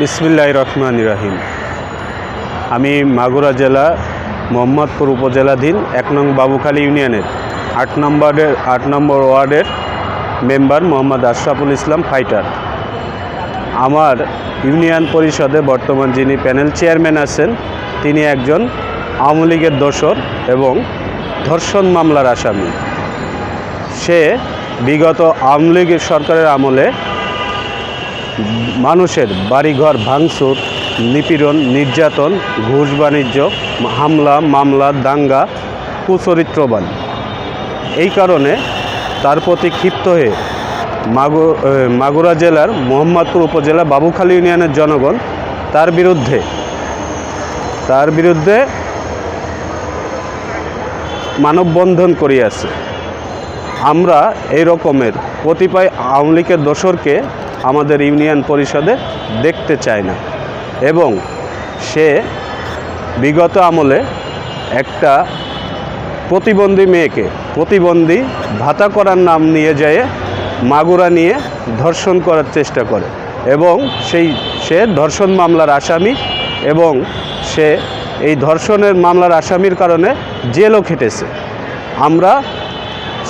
বিসমিল্লাহ রহমান রাহিম। আমি মাগুরা জেলা, মোহাম্মদপুর উপজেলাধীন, এক নং বাবুখালী ইউনিয়নের, আট নম্বরের, আট নম্বর ওয়ার্ডের মেম্বার মোহাম্মদ আশরাফুল ইসলাম ফাইটার। আমার ইউনিয়ন পরিষদে বর্তমান যিনি প্যানেল চেয়ারম্যান আছেন, তিনি একজন আওয়ামী লীগের দোসর এবং ধর্ষণ মামলার আসামি। সে বিগত আওয়ামী লীগের সরকারের আমলে মানুষের বাড়িঘর ভাঙচুর, নিপীড়ন, নির্যাতন, ঘুষ বাণিজ্য, হামলা, মামলা, দাঙ্গা কুচরিত্রবান এই কারণে তার প্রতি ক্ষিপ্ত হয়ে মাগু মাগুরা জেলার মোহাম্মদপুর উপজেলা বাবুখালী ইউনিয়নের জনগণ তার বিরুদ্ধে তার বিরুদ্ধে মানববন্ধন করিয়াছে। আমরা এই রকমের কতিপয় আওয়ামী লীগের দোসরকে আমাদের ইউনিয়ন পরিষদে দেখতে চায় না। এবং সে বিগত আমলে একটা প্রতিবন্ধী মেয়েকে, প্রতিবন্ধী ভাতা করার নাম নিয়ে যায় মাগুরা নিয়ে ধর্ষণ করার চেষ্টা করে। এবং সেই, সে ধর্ষণ মামলার আসামি এবং সে এই ধর্ষণের মামলার আসামির কারণে জেলও খেটেছে। আমরা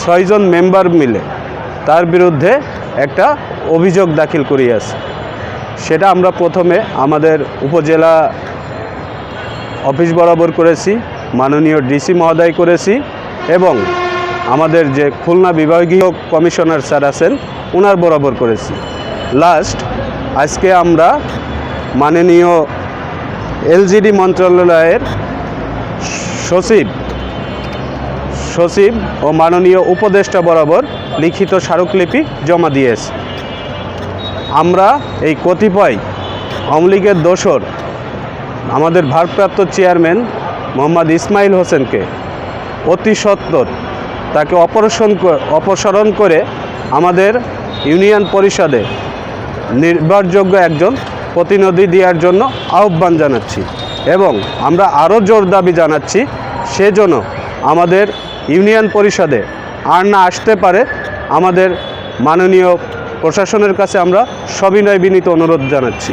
ছয়জন মেম্বার মিলে তার বিরুদ্ধে একটা অভিযোগ দাখিল করিয়াছি। সেটা আমরা প্রথমে আমাদের উপজেলা অফিস বরাবর করেছি, মাননীয় ডিসি মহোদয় করেছি এবং আমাদের যে খুলনা বিভাগীয় কমিশনার স্যার আছেন ওনার বরাবর করেছি। লাস্ট আজকে আমরা মাননীয় এলজিডি মন্ত্রণালয়ের সচিব সচিব ও মাননীয় উপদেষ্টা বরাবর লিখিত স্মারকলিপি জমা দিয়েছে। আমরা এই কতিপয় আওয়ামী দোসর আমাদের ভারপ্রাপ্ত চেয়ারম্যান মোহাম্মদ ইসমাইল হোসেনকে অতি সত্বর তাকে অপারেশন অপসারণ করে আমাদের ইউনিয়ন পরিষদে নির্ভরযোগ্য একজন প্রতিনিধি দেওয়ার জন্য আহ্বান জানাচ্ছি এবং আমরা আরও জোর দাবি জানাচ্ছি, সেজন্য আমাদের ইউনিয়ন পরিষদে আর না আসতে পারে, আমাদের মাননীয় প্রশাসনের কাছে আমরা সবিনয় বিনীত অনুরোধ জানাচ্ছি।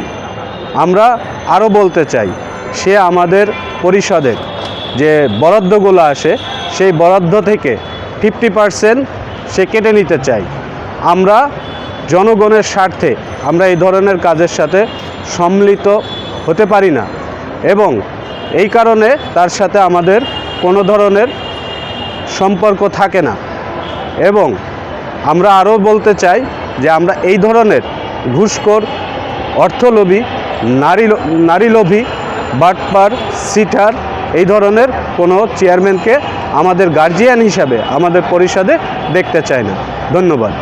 আমরা আরও বলতে চাই, সে আমাদের পরিষদের যে বরাদ্দগুলো আসে, সেই বরাদ্দ থেকে ফিফটি পারসেন্ট সে কেটে নিতে চাই। আমরা জনগণের স্বার্থে আমরা এই ধরনের কাজের সাথে সম্মিলিত হতে পারি না এবং এই কারণে তার সাথে আমাদের কোনো ধরনের সম্পর্ক থাকে না। এবং আমরা আরও বলতে চাই যে আমরা এই ধরনের ঘুষখোর, অর্থলোভী, নারী নারীলোভী, বাটপার, সিটার এই ধরনের কোনো চেয়ারম্যানকে আমাদের গার্জিয়ান হিসাবে আমাদের পরিষদে দেখতে চাই না। ধন্যবাদ।